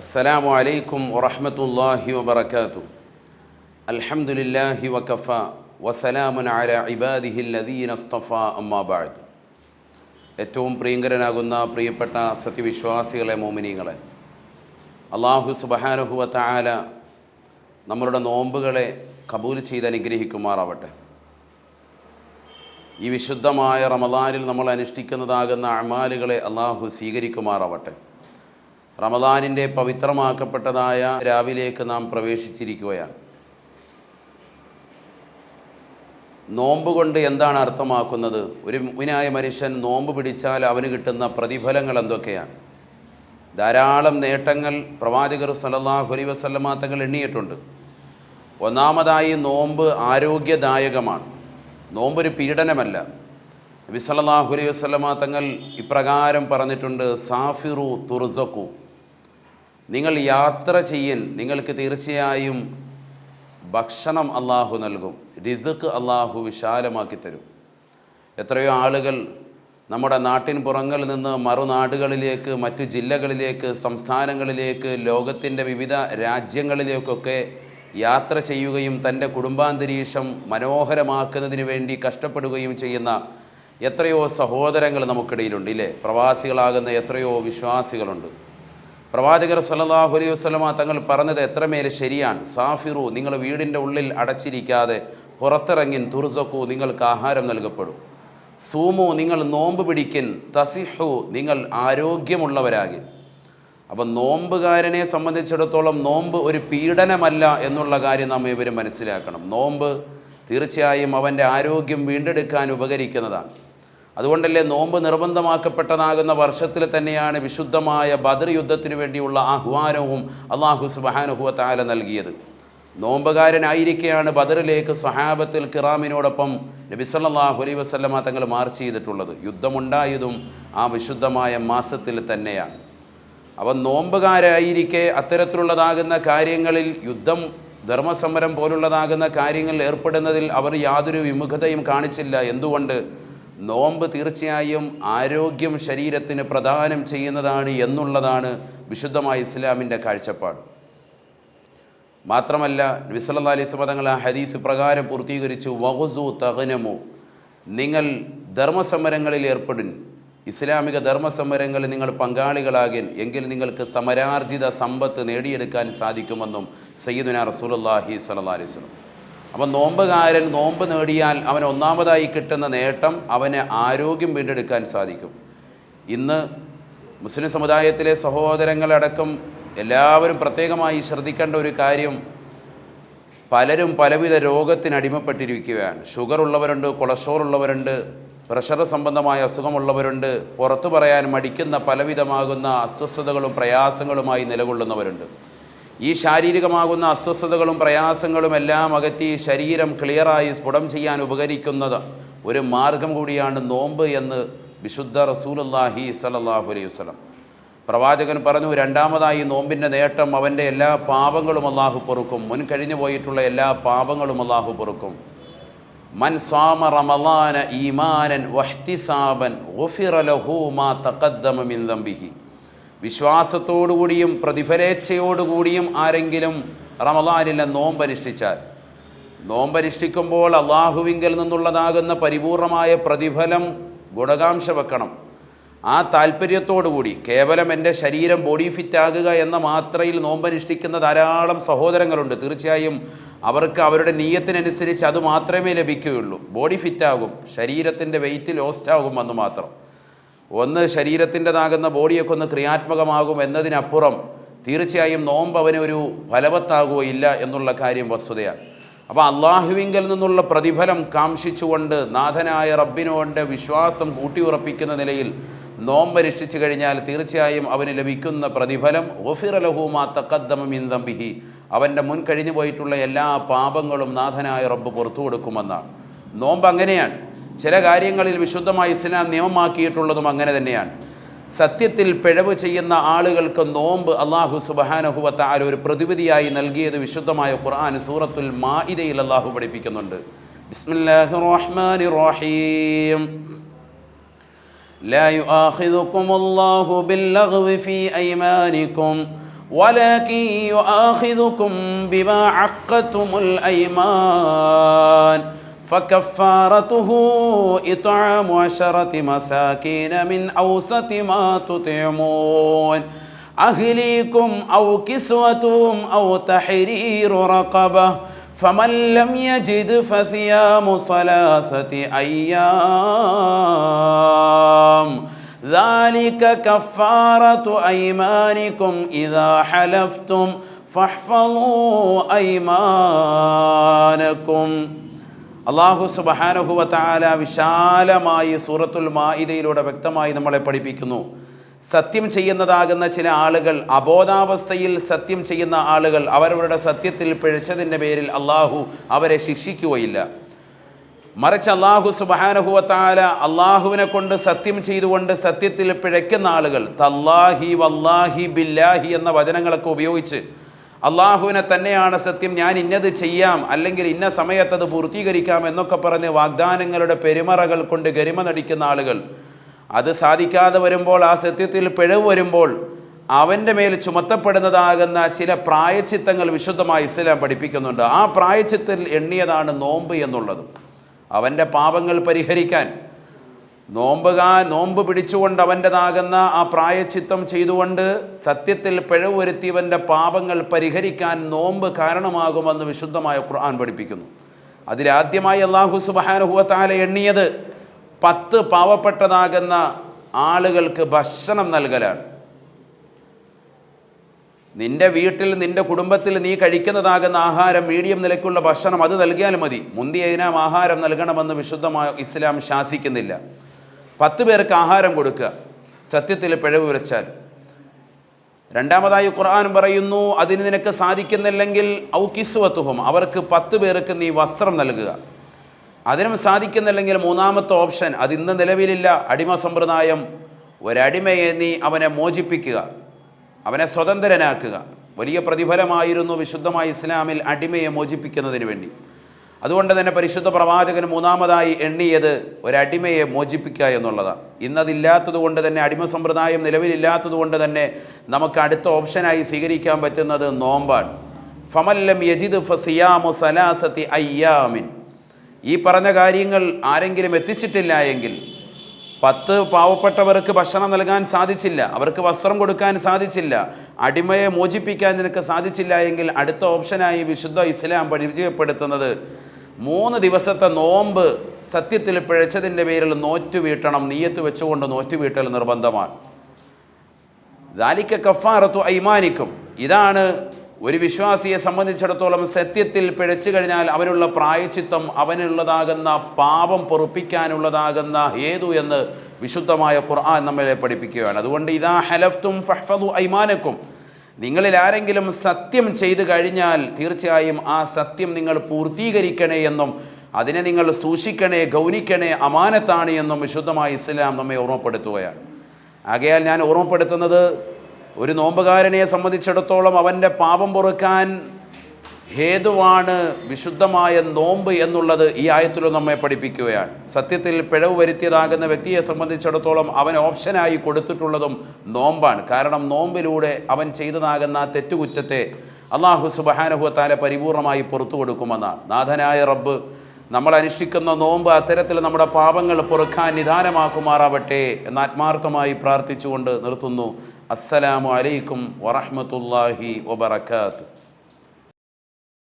അസ്സലാമു അലൈക്കും വറഹമത്തല്ലാഹി വബർക്കാത്തു അൽഹംദുലില്ലാഹി വകഫ വസലാമുൻ അല ഇബാദിഹി ലദീൻ അമ്മാബാദ് ഏറ്റവും പ്രിയങ്കരനാകുന്ന പ്രിയപ്പെട്ട സത്യവിശ്വാസികളെ മോമിനികളെ അള്ളാഹു സുബഹാനഹുവ താല നമ്മളുടെ നോമ്പുകളെ കബൂൽ ചെയ്ത് അനുഗ്രഹിക്കുമാറാവട്ടെ. ഈ വിശുദ്ധമായ റമദാനിൽ നമ്മൾ അനുഷ്ഠിക്കുന്നതാകുന്ന അമാലുകളെ അള്ളാഹു സ്വീകരിക്കുമാറാവട്ടെ. റമദാനിന്റെ പവിത്രമാക്കപ്പെട്ടതായ രാവിലേക്ക് നാം പ്രവേശിച്ചിരിക്കുകയാണ്. നോമ്പ് കൊണ്ട് എന്താണ് അർത്ഥമാക്കുന്നത്? ഒരു മുനായ മനുഷ്യൻ നോമ്പ് പിടിച്ചാൽ അവന് കിട്ടുന്ന പ്രതിഫലങ്ങൾ എന്തൊക്കെയാണ്? ധാരാളം നേട്ടങ്ങൾ പ്രവാചകർ സല്ലല്ലാഹു അലൈഹി വസല്ലമ തങ്ങൾ എണ്ണിയിട്ടുണ്ട്. ഒന്നാമതായി നോമ്പ് ആരോഗ്യദായകമാണ്. നോമ്പ് ഒരു പീഡനമല്ല. നബി വസല്ലമ തങ്ങൾ ഇപ്രകാരം പറഞ്ഞിട്ടുണ്ട് സാഫിറു തുർസഖു. നിങ്ങൾ യാത്ര ചെയ്യൽ നിങ്ങൾക്ക് തീർച്ചയായും ഭക്ഷണം അള്ളാഹു നൽകും റിസുക്ക് അള്ളാഹു വിശാലമാക്കി തരും. എത്രയോ ആളുകൾ നമ്മുടെ നാട്ടിൻ പുറങ്ങളിൽ നിന്ന് മറുനാടുകളിലേക്ക് മറ്റു ജില്ലകളിലേക്ക് സംസ്ഥാനങ്ങളിലേക്ക് ലോകത്തിന്റെ വിവിധ രാജ്യങ്ങളിലേക്കൊക്കെ യാത്ര ചെയ്യുകയും തന്റെ കുടുംബാന്തരീക്ഷം മനോഹരമാക്കുന്നതിന് വേണ്ടി കഷ്ടപ്പെടുകയും ചെയ്യുന്ന എത്രയോ സഹോദരങ്ങൾ നമുക്കിടയിലുണ്ട് ഇല്ലേ? പ്രവാസികളാകുന്ന എത്രയോ വിശ്വാസികളുണ്ട്. പ്രവാചകർ സല്ലാഹു അലൈഹി വസല്ലമ തങ്ങൾ പറഞ്ഞത് എത്രമേൽ ശരിയാണ്? സാഫിറു നിങ്ങൾ വീടിന്റെ ഉള്ളിൽ അടച്ചിരിക്കാതെ പുറത്തിറങ്ങിൻ തുർസക്കു നിങ്ങൾക്ക് ആഹാരം നൽകപ്പെടും. സൂമു നിങ്ങൾ നോമ്പ് പിടിക്കൻ. തസിഹു നിങ്ങൾ ആരോഗ്യമുള്ളവരാകിൻ അപ്പം നോമ്പുകാരനെ സംബന്ധിച്ചിടത്തോളം നോമ്പ് ഒരു പീഡനമല്ല എന്നുള്ള കാര്യം നാം ഇവർ മനസ്സിലാക്കണം. നോമ്പ് തീർച്ചയായും അവന്റെ ആരോഗ്യം വീണ്ടെടുക്കാൻ ഉപകരിക്കുന്നതാണ്. അതുകൊണ്ടല്ലേ നോമ്പ് നിർബന്ധമാക്കപ്പെട്ടതാകുന്ന വർഷത്തിൽ തന്നെയാണ് വിശുദ്ധമായ ബദർ യുദ്ധത്തിന് വേണ്ടിയുള്ള ആഹ്വാനവും അള്ളാഹു സുബാനുഹുവ താല നൽകിയത്. നോമ്പുകാരനായിരിക്കെയാണ് ബദറിലേക്ക് സഹാബത്തിൽ കിറാമിനോടൊപ്പം നബി സല്ലല്ലാഹു അലൈഹി വസല്ലമ തങ്ങൾ മാർച്ച് ചെയ്തിട്ടുള്ളത്. യുദ്ധമുണ്ടായതും ആ വിശുദ്ധമായ മാസത്തിൽ തന്നെയാണ്. അവൻ നോമ്പുകാരായിരിക്കെ അത്തരത്തിലുള്ളതാകുന്ന കാര്യങ്ങളിൽ യുദ്ധം ധർമ്മസമരം പോലുള്ളതാകുന്ന കാര്യങ്ങളിൽ ഏർപ്പെടുന്നതിൽ അവർ യാതൊരു വിമുഖതയും കാണിച്ചില്ല. എന്തുകൊണ്ട്? നോമ്പ് തീർച്ചയായും ആരോഗ്യം ശരീരത്തിന് പ്രദാനം ചെയ്യുന്നതാണ് എന്നുള്ളതാണ് വിശുദ്ധമായ ഇസ്ലാമിന്റെ കാഴ്ചപ്പാട്. മാത്രമല്ല വിസലല്ലാ അലൈഹി പദങ്ങൾ ആ ഹദീസ് പ്രകാരം പൂർത്തീകരിച്ചു വഹുസു തകനമു നിങ്ങൾ ധർമ്മസമരങ്ങളിൽ ഏർപ്പെടുൻ ഇസ്ലാമിക ധർമ്മസമരങ്ങളിൽ നിങ്ങൾ പങ്കാളികളാകിൻ എങ്കിൽ നിങ്ങൾക്ക് സമരാർജിത സമ്പത്ത് നേടിയെടുക്കാൻ സാധിക്കുമെന്നും സയ്യിദുന റസൂലുള്ളാഹി സ്വല്ലല്ലാഹി അലൈഹി വസല്ലം അപ്പം നോമ്പുകാരൻ നോമ്പ് നേടിയാൽ അവൻ ഒന്നാമതായി കിട്ടുന്ന നേട്ടം അവന് ആരോഗ്യം വീണ്ടെടുക്കാൻ സാധിക്കും. ഇന്ന് മുസ്ലിം സമുദായത്തിലെ സഹോദരങ്ങളടക്കം എല്ലാവരും പ്രത്യേകമായി ശ്രദ്ധിക്കേണ്ട ഒരു കാര്യം പലരും പലവിധ രോഗത്തിന് അടിമപ്പെട്ടിരിക്കുകയാണ്. ഷുഗർ ഉള്ളവരുണ്ട് കൊളസ്ട്രോൾ ഉള്ളവരുണ്ട് പ്രഷർ സംബന്ധമായ അസുഖമുള്ളവരുണ്ട് പുറത്തു പറയാൻ മടിക്കുന്ന പലവിധമാകുന്ന അസ്വസ്ഥതകളും പ്രയാസങ്ങളുമായി നിലകൊള്ളുന്നവരുണ്ട്. ഈ ശാരീരികമാകുന്ന അസ്വസ്ഥതകളും പ്രയാസങ്ങളും എല്ലാം അകറ്റി ശരീരം ക്ലിയറായി സ്ഫുടം ചെയ്യാൻ ഉപകരിക്കുന്നത് ഒരു മാർഗം കൂടിയാണ് നോമ്പ് എന്ന് വിശുദ്ധ റസൂലല്ലാഹി സലല്ലാഹു അലൈഹി വസ്ലം പ്രവാചകൻ പറഞ്ഞു രണ്ടാമതായി നോമ്പിന്റെ നേട്ടം അവന്റെ എല്ലാ പാപങ്ങളും അള്ളാഹു പൊറുക്കും. മുൻ കഴിഞ്ഞു പോയിട്ടുള്ള എല്ലാ പാപങ്ങളും അള്ളാഹു പൊറുക്കും. മൻ സ്വാമ റമളാന ഈമാനൻ വഹ്തിസാബൻ ഗുഫിറ ലഹു മാ തഖദ്ദമ മിൻ ദംബിഹി. വിശ്വാസത്തോടുകൂടിയും പ്രതിഫലേച്ഛയോടുകൂടിയും ആരെങ്കിലും റമദാനിലെ നോമ്പനുഷ്ഠിച്ചാൽ നോമ്പനുഷ്ഠിക്കുമ്പോൾ അള്ളാഹുവിങ്കൽ നിന്നുള്ളതാകുന്ന പരിപൂർണമായ പ്രതിഫലം ഗുണകാംക്ഷ വെക്കണം. ആ താല്പര്യത്തോടുകൂടി കേവലം എന്റെ ശരീരം ബോഡി ഫിറ്റ് ആകുക എന്ന മാത്രയിൽ നോമ്പനുഷ്ഠിക്കുന്ന ധാരാളം സഹോദരങ്ങളുണ്ട്. തീർച്ചയായും അവർക്ക് അവരുടെ നീയത്തിനനുസരിച്ച് അത് മാത്രമേ ലഭിക്കുകയുള്ളൂ. ബോഡി ഫിറ്റാകും ശരീരത്തിന്റെ വെയിറ്റ് ലോസ്റ്റ് ആകും എന്ന് മാത്രം. ഒന്ന് ശരീരത്തിന്റെതാകുന്ന ബോഡിയൊക്കെ ഒന്ന് ക്രിയാത്മകമാകും എന്നതിനപ്പുറം തീർച്ചയായും നോമ്പ് അവന് ഒരു ഫലവത്താകുകയില്ല എന്നുള്ള കാര്യം വസ്തുതയാണ്. അപ്പോൾ അള്ളാഹുവിങ്കിൽ നിന്നുള്ള പ്രതിഫലം കാംക്ഷിച്ചുകൊണ്ട് നാഥനായ റബ്ബിനോട് വിശ്വാസം കൂട്ടിയുറപ്പിക്കുന്ന നിലയിൽ നോമ്പ് രക്ഷിച്ചു കഴിഞ്ഞാൽ തീർച്ചയായും അവന് ലഭിക്കുന്ന പ്രതിഫലം ഒഫിറലഹുമാ തക്കദ്ദമിൻ തമ്പിഹി അവന്റെ മുൻ കഴിഞ്ഞു പോയിട്ടുള്ള എല്ലാ പാപങ്ങളും നാഥനായ റബ്ബ് പുറത്തു കൊടുക്കുമെന്നാണ്. നോമ്പ് അങ്ങനെയാണ്. ചില കാര്യങ്ങളിൽ വിശുദ്ധമായ ഇസ്ലാം നിയമമാക്കിയിട്ടുള്ളതും അങ്ങനെ തന്നെയാണ് സത്യത്തിൽ പിഴവ് ചെയ്യുന്ന ആളുകൾക്ക് നോമ്പ് അള്ളാഹു സുബഹാനഹുവത്ത ആല ഒരു പ്രതിവിധിയായി നൽകിയത് വിശുദ്ധമായ ഖുർആൻ സൂറത്തുൽ മാഇദയിൽ അള്ളാഹു പഠിപ്പിക്കുന്നുണ്ട് ബിസ്മില്ലാഹിർ റഹ്മാനിർ റഹീം لا يؤاخذكم الله باللغو في أيمانكم ولكن يؤاخذكم بما عقدتم الأيمان فكفارته إطعام عشرة مساكين من أوسط ما تطعمون. أهليكم أو كسوتهم أو تحرير رقبة فمن لم يجد فثيام ثلاثة أيام. ذلك كفارة أيمانكم إذا حلفتم فاحفظوا أيمانكم. അള്ളാഹു സുബഹാനഹുവത്താല വിശാലമായി സൂറത്തുൽ മായിദയിലൂടെ വ്യക്തമായി നമ്മളെ പഠിപ്പിക്കുന്നു. സത്യം ചെയ്യുന്നതാകുന്ന ചില ആളുകൾ അബോധാവസ്ഥയിൽ സത്യം ചെയ്യുന്ന ആളുകൾ അവരവരുടെ സത്യത്തിൽ പിഴച്ചതിന്റെ പേരിൽ അള്ളാഹു അവരെ ശിക്ഷിക്കുകയില്ല. മറിച്ച് അള്ളാഹു സുബഹാനഹുവത്താല അള്ളാഹുവിനെ കൊണ്ട് സത്യം ചെയ്തുകൊണ്ട് സത്യത്തിൽ പിഴയ്ക്കുന്ന ആളുകൾ തല്ലാഹി വല്ലാഹി ബില്ലാഹി എന്ന വചനങ്ങളൊക്കെ ഉപയോഗിച്ച് അള്ളാഹുവിനെ തന്നെയാണ് സത്യം ഞാൻ ഇന്നത് ചെയ്യാം അല്ലെങ്കിൽ ഇന്ന സമയത്ത് അത് പൂർത്തീകരിക്കാം എന്നൊക്കെ പറഞ്ഞ് വാഗ്ദാനങ്ങളുടെ പെരുമറകൾ കൊണ്ട് ഗരിമ നടിക്കുന്ന ആളുകൾ. അത് സാധിക്കാതെ വരുമ്പോൾ ആ സത്യത്തിൽ പിഴവ് വരുമ്പോൾ അവന്റെ മേൽ ചുമത്തപ്പെടുന്നതാകുന്ന ചില പ്രായച്ചിത്തങ്ങൾ വിശുദ്ധമായി ഇസ്ലാം പഠിപ്പിക്കുന്നുണ്ട്. ആ പ്രായച്ചിത്തിൽ എണ്ണിയതാണ് നോമ്പ് എന്നുള്ളത്. അവന്റെ പാപങ്ങൾ പരിഹരിക്കാൻ നോമ്പുകാ നോമ്പ് പിടിച്ചുകൊണ്ട് അവന്റെതാകുന്ന ആ പ്രായച്ചിത്തം ചെയ്തുകൊണ്ട് സത്യത്തിൽ പിഴവ് വരുത്തിയവന്റെ പാപങ്ങൾ പരിഹരിക്കാൻ നോമ്പ് കാരണമാകുമെന്ന് വിശുദ്ധമായ ഖുർആൻ പഠിപ്പിക്കുന്നു. അതിലാദ്യമായി അള്ളാഹു സുബാനുഹുവത്താല എണ്ണിയത് പത്ത് പാവപ്പെട്ടതാകുന്ന ആളുകൾക്ക് ഭക്ഷണം നൽകലാണ്. നിന്റെ വീട്ടിൽ നിന്റെ കുടുംബത്തിൽ നീ കഴിക്കുന്നതാകുന്ന ആഹാരം മീഡിയം നിലയ്ക്കുള്ള ഭക്ഷണം അത് നൽകിയാൽ മതി. മുന്തിയതിനാം ആഹാരം നൽകണമെന്ന് വിശുദ്ധമായ ഇസ്ലാം ശാസിക്കുന്നില്ല. പത്ത് പേർക്ക് ആഹാരം കൊടുക്കുക. സത്യത്തിൽ പിഴവ് വരച്ചാൽ. രണ്ടാമതായി ഖുർആൻ പറയുന്നു അതിന് നിനക്ക് സാധിക്കുന്നില്ലെങ്കിൽ ഔക്കിസ്വത്തുഹം അവർക്ക് പത്ത് പേർക്ക് നീ വസ്ത്രം നൽകുക. അതിനും സാധിക്കുന്നില്ലെങ്കിൽ മൂന്നാമത്തെ ഓപ്ഷൻ അത് ഇന്ന് നിലവിലില്ല അടിമ സമ്പ്രദായം ഒരടിമയെ നീ അവനെ മോചിപ്പിക്കുക അവനെ സ്വതന്ത്രനാക്കുക. വലിയ പ്രതിഫലമായിരുന്നു വിശുദ്ധമായ ഇസ്ലാമിൽ അടിമയെ മോചിപ്പിക്കുന്നതിന് വേണ്ടി. അതുകൊണ്ട് തന്നെ പരിശുദ്ധ പ്രവാചകന് മൂന്നാമതായി എണ്ണിയത് ഒരടിമയെ മോചിപ്പിക്കുക എന്നുള്ളതാണ്. ഇന്നതില്ലാത്തത് കൊണ്ട് തന്നെ അടിമ സമ്പ്രദായം നിലവിലില്ലാത്തത് കൊണ്ട് തന്നെ നമുക്ക് അടുത്ത ഓപ്ഷനായി സ്വീകരിക്കാൻ പറ്റുന്നത് നോമ്പാണ്. ഫമല്ലം യജിദ് ഫസിയാമു സലാസത്തി അയ്യാമിൻ. ഈ പറഞ്ഞ കാര്യങ്ങൾ ആരെങ്കിലും എത്തിച്ചിട്ടില്ല എങ്കിൽ പത്ത് പാവപ്പെട്ടവർക്ക് ഭക്ഷണം നൽകാൻ സാധിച്ചില്ല അവർക്ക് വസ്ത്രം കൊടുക്കാൻ സാധിച്ചില്ല അടിമയെ മോചിപ്പിക്കാൻ നിനക്ക് സാധിച്ചില്ല എങ്കിൽ അടുത്ത ഓപ്ഷനായി വിശുദ്ധ ഇസ്ലാം പരിചയപ്പെടുത്തുന്നത് മൂന്ന് ദിവസത്തെ നോമ്പ് സത്യത്തിൽ പിഴച്ചതിന്റെ പേരിൽ നോറ്റു വീട്ടണം നീയത്ത് വെച്ചുകൊണ്ട് നോറ്റു വീട്ടൽ നിർബന്ധമാണ്. ദാലിക്ക കഫാറത്തു ഐമാനിക്കും. ഇതാണ് ഒരു വിശ്വാസിയെ സംബന്ധിച്ചിടത്തോളം സത്യത്തിൽ പിഴച്ചു കഴിഞ്ഞാൽ അവനുള്ള പ്രായച്ചിത്തം അവനുള്ളതാകുന്ന പാപം പൊറുപ്പിക്കാനുള്ളതാകുന്ന ഏതു എന്ന് വിശുദ്ധമായ ഖുർആൻ നമ്മളെ പഠിപ്പിക്കുകയാണ്. അതുകൊണ്ട് ഇതാ ഹലഫ്തും ഫഹ്ഫദു ഐമാനക്കും. നിങ്ങളിൽ ആരെങ്കിലും സത്യം ചെയ്തു കഴിഞ്ഞാൽ തീർച്ചയായും ആ സത്യം നിങ്ങൾ പൂർത്തീകരിക്കണേ എന്നും അതിനെ നിങ്ങൾ സൂക്ഷിക്കണേ ഗൗനിക്കണേ അമാനത്താണ് എന്നും വിശുദ്ധമായ ഇസ്ലാം നമ്മെ ഓർമ്മപ്പെടുത്തുകയാണ്. ആകയാൽ ഞാൻ ഓർമ്മപ്പെടുത്തുന്നത് ഒരു നോമ്പുകാരനെ സംബന്ധിച്ചിടത്തോളം അവന്റെ പാപം പൊറുക്കാൻ ഹേതുവാണ് വിശുദ്ധമായ നോമ്പ് എന്നുള്ളത് ഈ ആയത്തിൽ നമ്മെ പഠിപ്പിക്കുകയാണ്. സത്യത്തിൽ പിഴവ് വരുത്തിയതാകുന്ന വ്യക്തിയെ സംബന്ധിച്ചിടത്തോളം അവൻ ഓപ്ഷനായി കൊടുത്തിട്ടുള്ളതും നോമ്പാണ്. കാരണം നോമ്പിലൂടെ അവൻ ചെയ്തതാകുന്ന തെറ്റുകുറ്റത്തെ അള്ളാഹു സുബഹാനഹുത്താല പരിപൂർണമായി പുറത്തു കൊടുക്കുമെന്നാണ്. നാഥനായ റബ്ബ് നമ്മൾ അനുഷ്ഠിക്കുന്ന നോമ്പ് അത്തരത്തിൽ നമ്മുടെ പാപങ്ങൾ പൊറുക്കാൻ നിദാനമാക്കുമാറാവട്ടെ എന്ന് ആത്മാർത്ഥമായി പ്രാർത്ഥിച്ചുകൊണ്ട് നിർത്തുന്നു. അസ്സലാമു അലൈക്കും വറഹ്മത്തുള്ളാഹി വബറകാതുഹു.